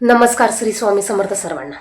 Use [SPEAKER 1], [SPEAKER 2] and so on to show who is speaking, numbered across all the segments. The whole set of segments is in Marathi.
[SPEAKER 1] नमस्कार श्री स्वामी समर्थ सर्वांना.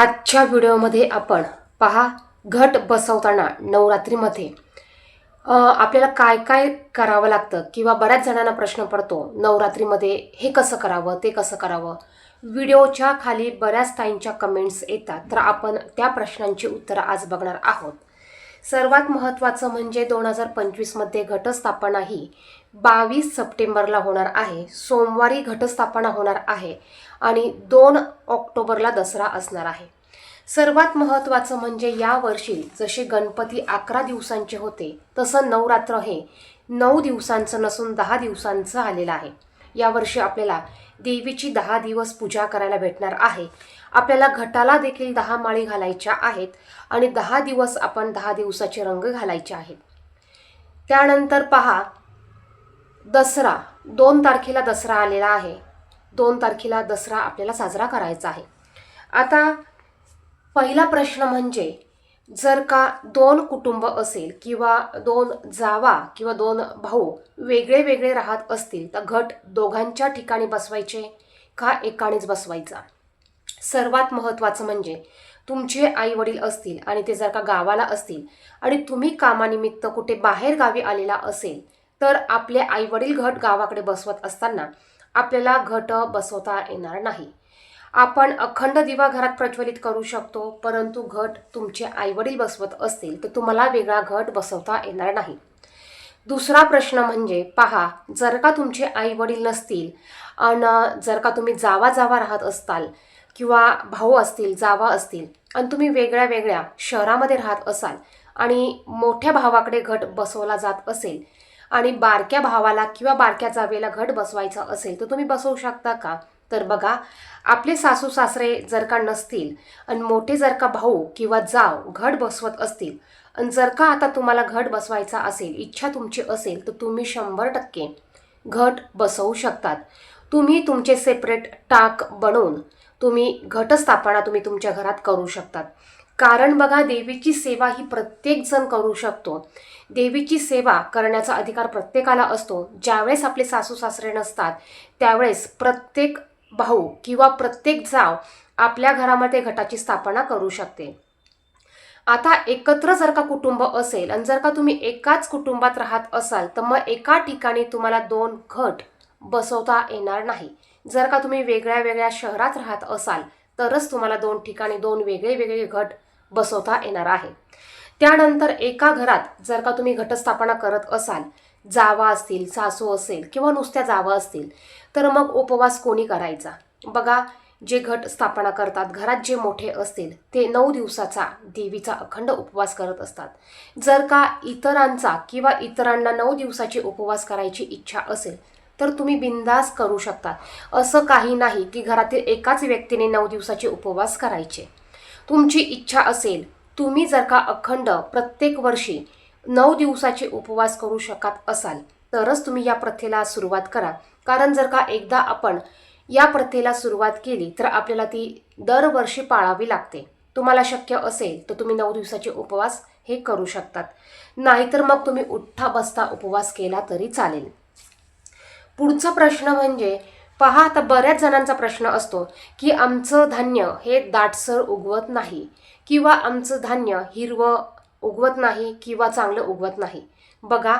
[SPEAKER 1] आजच्या व्हिडिओमध्ये आपण पहा घट बसवताना नवरात्रीमध्ये आपल्याला काय काय करावं लागतं किंवा बऱ्याच जणांना प्रश्न पडतो नवरात्रीमध्ये हे कसं करावं ते कसं करावं? व्हिडिओच्या खाली बऱ्याच ताईंच्या कमेंट्स येतात तर आपण त्या प्रश्नांची उत्तरं आज बघणार आहोत. सर्वात महत्त्वाचं म्हणजे दोन हजार पंचवीसमध्ये घटस्थापना ही बावीस सप्टेंबरला होणार आहे. सोमवारी घटस्थापना होणार आहे आणि दोन ऑक्टोबरला दसरा असणार आहे. सर्वात महत्त्वाचं म्हणजे यावर्षी जसे गणपती अकरा दिवसांचे होते तसं नवरात्र हे नऊ दिवसांचं नसून दहा दिवसांचं आलेलं आहे. यावर्षी आपल्याला देवीची दहा दिवस पूजा करायला भेटणार आहे. आपल्याला घटाला देखील दहा माळी घालायच्या आहेत आणि दहा दिवस आपण दहा दिवसाचे रंग घालायचे आहेत. त्यानंतर पहा दसरा दोन तारखेला दसरा आलेला आहे. दोन तारखेला दसरा आपल्याला साजरा करायचा आहे. आता पहिला प्रश्न म्हणजे जर का दोन कुटुंब असेल किंवा दोन जावा किंवा दोन भाऊ वेगळे वेगळे राहत असतील तर घट दोघांच्या ठिकाणी बसवायचे का एकानेच बसवायचा? सर्वात महत्त्वाचं म्हणजे तुमचे आई वडील असतील आणि ते जर का गावाला असतील आणि तुम्ही कामानिमित्त कुठे बाहेर गावी आलेला असेल तर आपले आई वडील घट गावाकडे बसवत असताना आपल्याला घट बसवता येणार नाही. आपण अखंड दिवा घरात प्रज्वलित करू शकतो परंतु घट तुमचे आईवडील बसवत असतील तर तुम्हाला वेगळा घट बसवता येणार नाही. दुसरा प्रश्न म्हणजे पहा जर का तुमचे आई वडील नसतील आणि जर का तुम्ही जावा जावा राहत असताल किंवा भाऊ असतील जावा असतील आणि तुम्ही वेगळ्या वेगळ्या शहरामध्ये राहत असाल आणि मोठ्या भावाकडे घट बसवला जात असेल आणि बारक्या भावाला किंवा बारक्या जावेला घट बसवायचा असेल तर तुम्ही बसवू शकता का? तर बघा आपले सासू सासरे जर का नसतील आणि मोठे जर का भाऊ किंवा जाव घट बसवत असतील आणि जर का आता तुम्हाला घट बसवायचा असेल इच्छा तुमची असेल तर तुम्ही शंभर टक्के घट बसवू शकतात. तुम्ही तुमचे सेपरेट टाक बनवून तुम्ही घटस्थापना तुम्ही तुमच्या घरात करू शकतात. कारण बघा देवीची सेवा ही प्रत्येकजण करू शकतो. देवीची सेवा करण्याचा अधिकार प्रत्येकाला असतो. ज्यावेळेस आपले सासू सासरे नसतात त्यावेळेस प्रत्येक भाऊ किंवा प्रत्येक जाव आपल्या घरामध्ये गटाची स्थापना करू शकते. आता एकत्र जर का कुटुंब असेल आणि जर का तुम्ही एकाच कुटुंबात राहत असाल तर मग एका ठिकाणी तुम्हाला दोन घट बसवता येणार नाही. जर का तुम्ही वेगळ्या वेगळ्या शहरात राहत असाल तरच तुम्हाला दोन ठिकाणी दोन वेगळे वेगळे घट बसवता येणार आहे. त्यानंतर एका घरात जर का तुम्ही घटस्थापना करत असाल जावा असतील सासू असेल किंवा नुसत्या जावा असतील तर मग उपवास कोणी करायचा? बघा जे घट स्थापना करतात घरात जे मोठे असतील ते नऊ दिवसाचा देवीचा अखंड उपवास करत असतात. जर का इतरांचा किंवा इतरांना नऊ दिवसाची उपवास करायची इच्छा असेल तर तुम्ही बिंदास करू शकता. असं काही नाही की घरातील एकाच व्यक्तीने नऊ दिवसाचे उपवास करायचे. तुमची इच्छा असेल तुम्ही जर का अखंड प्रत्येक वर्षी नऊ दिवसाचे उपवास करू शकत असाल तरच तुम्ही या प्रथेला सुरुवात करा. कारण जर का एकदा आपण या प्रथेला सुरुवात केली तर आपल्याला ती दरवर्षी पाळावी लागते. तुम्हाला शक्य असेल तर तुम्ही नऊ दिवसाचे उपवास हे करू शकतात. नाहीतर मग तुम्ही उठ्ठा बसता उपवास केला तरी चालेल. पुढचा प्रश्न म्हणजे पहा आता बऱ्याच जणांचा प्रश्न असतो की आमचं धान्य हे दाटसर उगवत नाही किंवा आमचं धान्य हिरवं उगवत नाही किंवा चांगलं उगवत नाही. बघा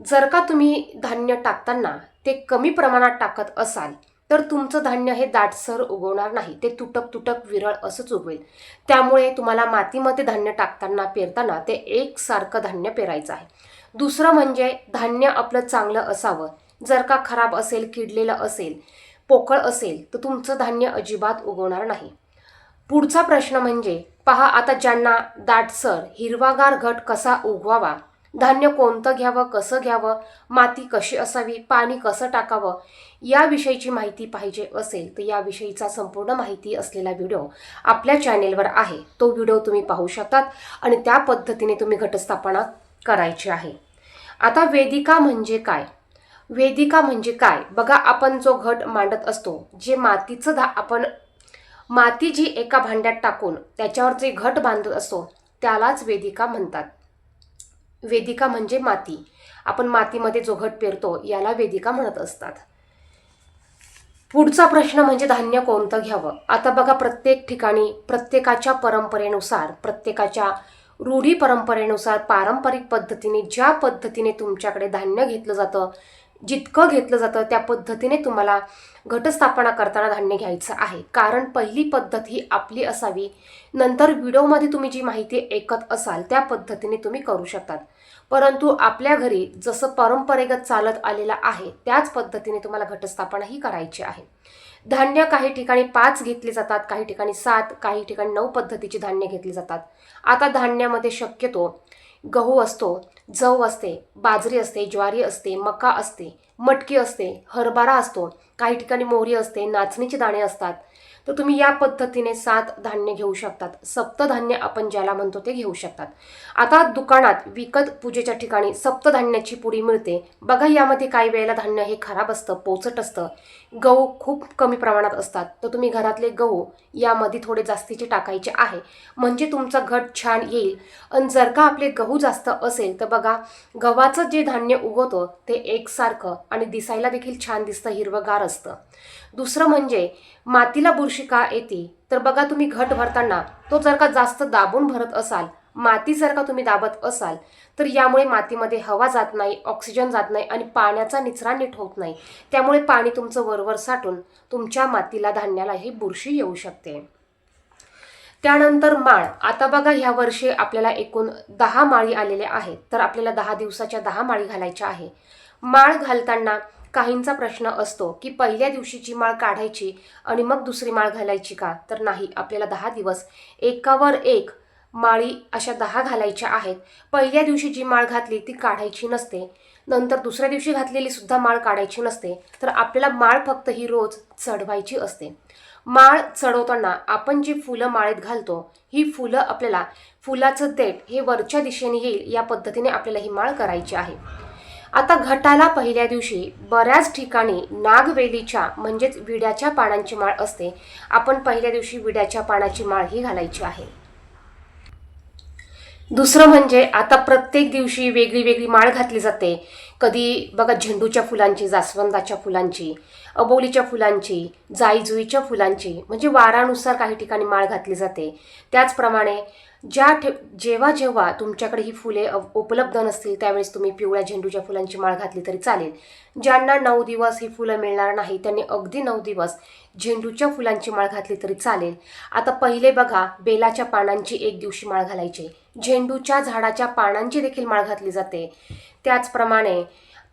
[SPEAKER 1] जर का तुम्ही धान्य टाकताना ते कमी प्रमाणात टाकत असाल तर तुमचं धान्य हे दाटसर उगवणार नाही. ते तुटक तुटक विरळ असंच उगवेल. त्यामुळे तुम्हाला मातीमध्ये धान्य टाकताना पेरताना ते एकसारखं धान्य पेरायचं आहे. दुसरं म्हणजे धान्य आपलं चांगलं असावं. जर का खराब असेल किडलेलं असेल पोकळ असेल तर तुमचं धान्य अजिबात उगवणार नाही. पुढचा प्रश्न म्हणजे पहा आता ज्यांना दाटसर हिरवागार घट कसा उगवावा? धान्य कोणतं घ्यावं कसं घ्यावं? माती कशी असावी पाणी कसं टाकावं? याविषयीची माहिती पाहिजे असेल तर याविषयीचा संपूर्ण माहिती असलेला व्हिडिओ आपल्या चॅनेलवर आहे. तो व्हिडिओ तुम्ही पाहू शकतात आणि त्या पद्धतीने तुम्ही घटस्थापना करायची आहे. आता वेदिका म्हणजे काय? वेदिका म्हणजे काय? बघा आपण जो घट मांडत असतो जे मातीचं धा आपण माती जी एका भांड्यात टाकून त्याच्यावर जे घट बांधत असो त्यालाच वेदिका म्हणतात. वेदिका म्हणजे माती. आपण मातीमध्ये जो घट पेरतो याला वेदिका म्हणत असतात. पुढचा प्रश्न म्हणजे धान्य कोणतं घ्यावं? आता बघा प्रत्येक ठिकाणी प्रत्येकाच्या परंपरेनुसार प्रत्येकाच्या रूढी परंपरेनुसार पारंपरिक पद्धतीने ज्या पद्धतीने तुमच्याकडे धान्य घेतलं जातं जितकं घेतलं जातं त्या पद्धतीने तुम्हाला घटस्थापना करताना धान्य घ्यायचं आहे. कारण पहिली पद्धत ही आपली असावी. नंतर व्हिडिओमध्ये तुम्ही जी माहिती ऐकत असाल त्या पद्धतीने तुम्ही करू शकतात. परंतु आपल्या घरी जसं परंपरेगत चालत आलेलं आहे त्याच पद्धतीने तुम्हाला घटस्थापना ही करायची आहे. धान्य काही ठिकाणी पाच घेतले जातात काही ठिकाणी सात काही ठिकाणी नऊ पद्धतीची धान्य घेतली जातात. आता धान्यामध्ये शक्यतो गहू असतो जव असते बाजरी असते ज्वारी असते मका असते मटकी असते हरभरा असतो. काही ठिकाणी मोहरी असते नाचणीचे दाणे असतात. तर तुम्ही या पद्धतीने सात धान्य घेऊ शकतात. सप्तधान्य आपण ज्याला म्हणतो ते घेऊ शकतात. आता दुकानात विकत पूजेच्या ठिकाणी सप्तधान्याची पुडी मिळते. बघा यामध्ये काही वेळेला धान्य हे खराब असतं पोचट असतं. गहू खूप कमी प्रमाणात असतात. तर तुम्ही घरातले गहू यामध्ये थोडे जास्तीचे टाकायचे आहे. म्हणजे तुमचं घट छान येईल. आणि जर का आपले गहू जास्त असेल तर बघा गव्हाचं जे धान्य उगवतं ते एकसारखं आणि दिसायला देखील छान दिसतं हिरवंगार असतं. दुसरं म्हणजे मातीला बुरशी का येते तर बघा तुम्ही घट भरताना तो जर का जास्त दाबून भरत असाल माती जर का तुम्ही दाबत असाल तर यामुळे मातीमध्ये हवा जात नाही ऑक्सिजन जात नाही आणि पाण्याचा निचरा नीट होत नाही. त्यामुळे पाणी तुमचं वरवर साठून तुमच्या मातीला धान्याला ही बुरशी येऊ शकते. त्यानंतर माळ. आता बघा ह्या वर्षी आपल्याला एकूण दहा माळी आलेल्या आहेत तर आपल्याला दहा दिवसाच्या दहा माळी घालायच्या आहे. माळ घालताना काहींचा प्रश्न असतो की पहिल्या दिवशीची माळ काढायची आणि मग दुसरी माळ घालायची का? तर नाही आपल्याला दहा दिवस. एकावर एक माळी अशा दहा घालायच्या आहेत. पहिल्या दिवशी जी माळ घातली ती काढायची नसते. नंतर दुसऱ्या दिवशी घातलेली सुद्धा माळ काढायची नसते. तर आपल्याला माळ फक्त ही रोज चढवायची असते. माळ चढवताना आपण जी फुलं माळेत घालतो ही फुलं आपल्याला फुलाचं देठ हे वरच्या दिशेने येईल या पद्धतीने आपल्याला ही माळ करायची आहे. आता घटाला पहिल्या दिवशी बऱ्याच ठिकाणी नागवेलीच्या म्हणजेच विड्याच्या पानांची माळ असते. आपण पहिल्या दिवशी विड्याच्या पानाची माळ ही घालायची आहे. दुसरं म्हणजे आता प्रत्येक दिवशी वेगळी वेगळी माळ घातली जाते. कधी बघा झेंडूच्या फुलांची जास्वंदाच्या फुलांची अबोलीच्या फुलांची जाईजुईच्या फुलांची म्हणजे वारानुसार काही ठिकाणी माळ घातली जाते. त्याचप्रमाणे ज्या ठे जेव्हा जेव्हा तुमच्याकडे ही फुले उपलब्ध नसतील त्यावेळेस तुम्ही पिवळ्या झेंडूच्या फुलांची माळ घातली तरी चालेल. ज्यांना नऊ दिवस ही फुलं मिळणार नाही त्यांनी अगदी नऊ दिवस झेंडूच्या फुलांची माळ घातली तरी चालेल. आता पहिले बघा बेलाच्या पानांची एक दिवशी माळ घालायची. झेंडूच्या झाडाच्या पानांची देखील माळ घातली जाते. त्याचप्रमाणे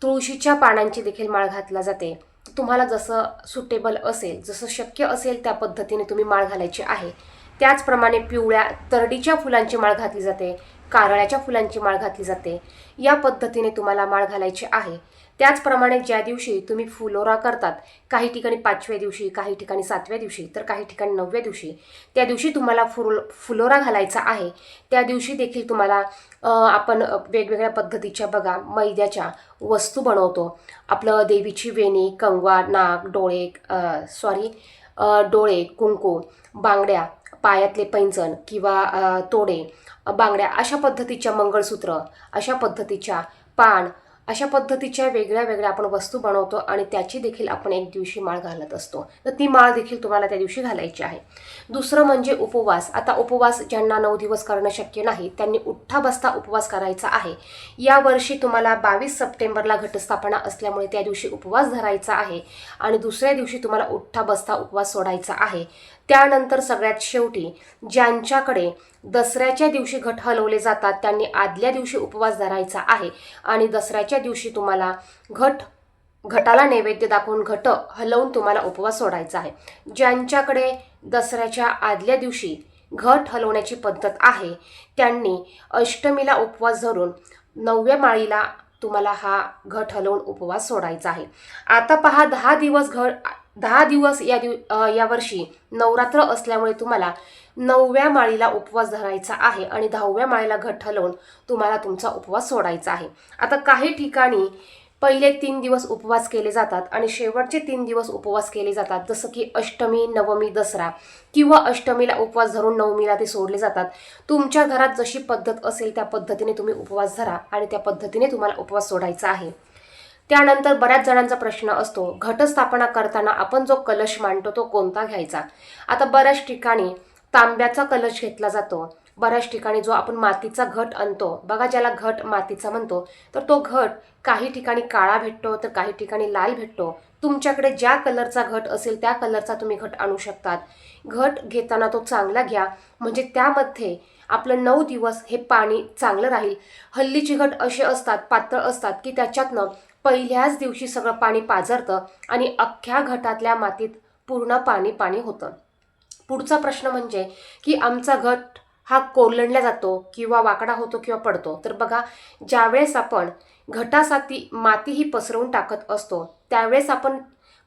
[SPEAKER 1] तुळशीच्या पानांची देखील माळ घातला जाते. तुम्हाला जसं सुटेबल असेल जसं शक्य असेल त्या पद्धतीने तुम्ही माळ घालायची आहे. त्याचप्रमाणे पिवळ्या तरडीच्या फुलांची माळ घातली जाते कारळ्याच्या फुलांची माळ घातली जाते. या पद्धतीने तुम्हाला माळ घालायची आहे. त्याचप्रमाणे ज्या दिवशी तुम्ही फुलोरा करतात काही ठिकाणी पाचव्या दिवशी काही ठिकाणी सातव्या दिवशी तर काही ठिकाणी नवव्या दिवशी त्या दिवशी तुम्हाला फुल फुलोरा घालायचा आहे. त्या दिवशी देखील तुम्हाला आपण वेगवेगळ्या पद्धतीच्या बघा मैद्याच्या वस्तू बनवतो. आपलं देवीची वेणी कंगवा नाक डोळे सॉरी डोळे कुंकू बांगड्या पायातले पैंजण किंवा तोडे बांगड्या अशा पद्धतीच्या मंगळसूत्र अशा पद्धतीच्या पान अशा पद्धतीच्या वेगळ्या वेगळ्या आपण वस्तू बनवतो आणि त्याची देखील आपण एक दिवशी माळ घालत असतो. तर ती माळ देखील तुम्हाला त्या दिवशी घालायची आहे. दुसरं म्हणजे उपवास. आता उपवास ज्यांना नऊ दिवस करणं शक्य नाही त्यांनी उठ्ठा बसता उपवास करायचा आहे. यावर्षी तुम्हाला बावीस सप्टेंबरला घटस्थापना असल्यामुळे त्या दिवशी उपवास धरायचा आहे आणि दुसऱ्या दिवशी तुम्हाला उठ्ठा बसता उपवास सोडायचा आहे. त्यानंतर सगळ्यात शेवटी ज्यांच्याकडे दसऱ्याच्या दिवशी घट हलवले जातात त्यांनी आदल्या दिवशी उपवास धरायचा आहे. आणि दसऱ्याच्या दिवशी तुम्हाला घट घटाला नैवेद्य दाखवून घट हलवून तुम्हाला उपवास सोडायचा आहे. ज्यांच्याकडे दसऱ्याच्या आदल्या दिवशी घट हलवण्याची पद्धत आहे त्यांनी अष्टमीला उपवास धरून नवव्या माळीला तुम्हाला हा घट हलवून उपवास सोडायचा आहे. आता पहा दहा दिवस घट दहा दिवस या दिव यावर्षी नवरात्र असल्यामुळे तुम्हाला नवव्या माळीला उपवास धरायचा आहे आणि दहाव्या माळीला घट हलवून तुम्हाला तुमचा उपवास सोडायचा आहे. आता काही ठिकाणी पहिले तीन दिवस उपवास केले जातात आणि शेवटचे तीन दिवस उपवास केले जातात. जसं की अष्टमी नवमी दसरा किंवा अष्टमीला उपवास धरून नवमीला ते सोडले जातात. तुमच्या घरात जशी पद्धत असेल त्या पद्धतीने तुम्ही उपवास धरा आणि त्या पद्धतीने तुम्हाला उपवास सोडायचा आहे. त्यानंतर बऱ्याच जणांचा प्रश्न असतो घटस्थापना करताना आपण जो कलश मांडतो तो कोणता घ्यायचा? आता बऱ्याच ठिकाणी तांब्याचा कलश घेतला जातो. बऱ्याच ठिकाणी जो आपण मातीचा घट आणतो बघा ज्याला घट मातीचा म्हणतो तर तो घट काही ठिकाणी काळा भेटतो तर काही ठिकाणी लाल भेटतो. तुमच्याकडे ज्या कलरचा घट असेल त्या कलरचा तुम्ही घट आणू शकतात. घट घेताना तो चांगला घ्या. म्हणजे त्यामध्ये आपलं नऊ दिवस हे पाणी चांगलं राहील. हल्लीची घट असे असतात पातळ असतात की त्याच्यातनं पहिल्याच दिवशी सगळं पाणी पाझरतं आणि अख्ख्या घटातल्या मातीत पूर्ण पाणी पाणी होतं. पुढचा प्रश्न म्हणजे की आमचा घट हा कोलंडला जातो किंवा वाकडा होतो किंवा पडतो. तर बघा ज्यावेळेस आपण घटासाठी माती ही पसरवून टाकत असतो त्यावेळेस आपण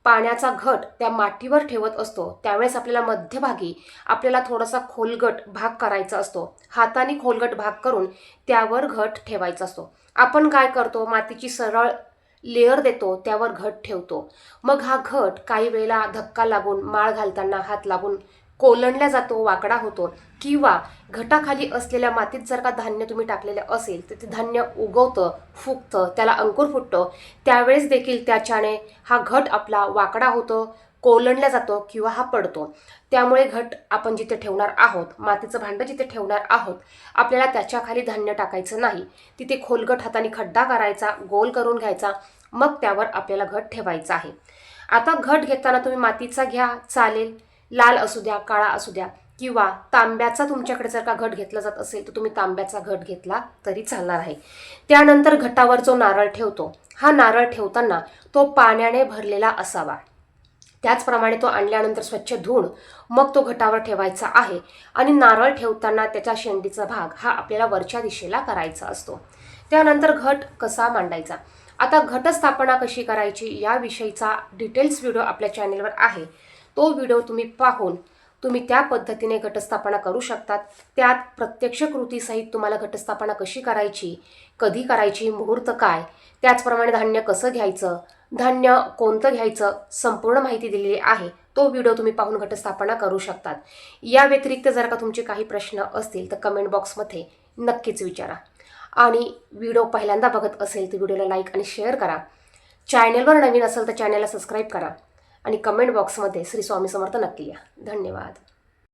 [SPEAKER 1] पाण्याचा घट त्या मातीवर ठेवत असतो. त्यावेळेस आपल्याला मध्यभागी आपल्याला थोडासा खोलगट भाग करायचा असतो. हाताने खोलगट भाग करून त्यावर घट ठेवायचा असतो. आपण काय करतो? मातीची सरळ लेअर देतो त्यावर घट ठेवतो. मग हा घट काही वेळेला धक्का लागून माळ घालताना हात लागून कोलंडल्या जातो वाकडा होतो. किंवा घटाखाली असलेल्या मातीत जर का धान्य तुम्ही टाकलेलं असेल तर ते धान्य उगवतं फुगतं त्याला अंकुर फुटतं. त्यावेळेस देखील त्याच्याने हा घट आपला वाकडा होतो. कोलंडला जातो किंवा हा पडतो. त्यामुळे घट आपण जिथे ठेवणार आहोत मातीचं भांडं जिथे ठेवणार आहोत आपल्याला त्याच्याखाली धान्य टाकायचं नाही. तिथे खोलगट हाताने खड्डा करायचा गोल करून घ्यायचा मग त्यावर आपल्याला घट ठेवायचा आहे. आता घट घेताना तुम्ही मातीचा घ्या चालेल. लाल असू द्या काळा असू द्या किंवा तांब्याचा तुमच्याकडे जर का घट घेतला जात असेल तर तुम्ही तांब्याचा घट घेतला तरी चालणार आहे. त्यानंतर घटावर जो नारळ ठेवतो हा नारळ ठेवताना तो पाण्याने भरलेला असावा. त्याचप्रमाणे तो आणल्यानंतर स्वच्छ धुवून मग तो घटावर ठेवायचा आहे. आणि नारळ ठेवताना त्याच्या शेंडीचा भाग हा आपल्याला वरच्या दिशेला करायचा असतो. त्यानंतर घट कसा मांडायचा? आता घटस्थापना कशी करायची याविषयीचा डिटेल्स व्हिडिओ आपल्या चॅनेलवर आहे. तो व्हिडिओ तुम्ही पाहून तुम्ही त्या पद्धतीने घटस्थापना करू शकतात. त्यात प्रत्यक्ष कृतीसहित तुम्हाला घटस्थापना कशी करायची कधी करायची मुहूर्त काय त्याचप्रमाणे धान्य कसं घ्यायचं धान्य कोणतं घ्यायचं संपूर्ण माहिती दिलेली आहे. तो व्हिडिओ तुम्ही पाहून घटस्थापना करू शकतात. या व्यतिरिक्त जर का तुमचे काही प्रश्न असतील तर कमेंट बॉक्समध्ये नक्कीच विचारा. आणि व्हिडिओ पहिल्यांदा बघत असेल तर व्हिडिओला लाईक आणि शेअर करा. चॅनेलवर नवीन असेल तर चॅनेलला सबस्क्राईब करा. आणि कमेंट बॉक्समध्ये श्री स्वामी समर्थ नक्की या. धन्यवाद.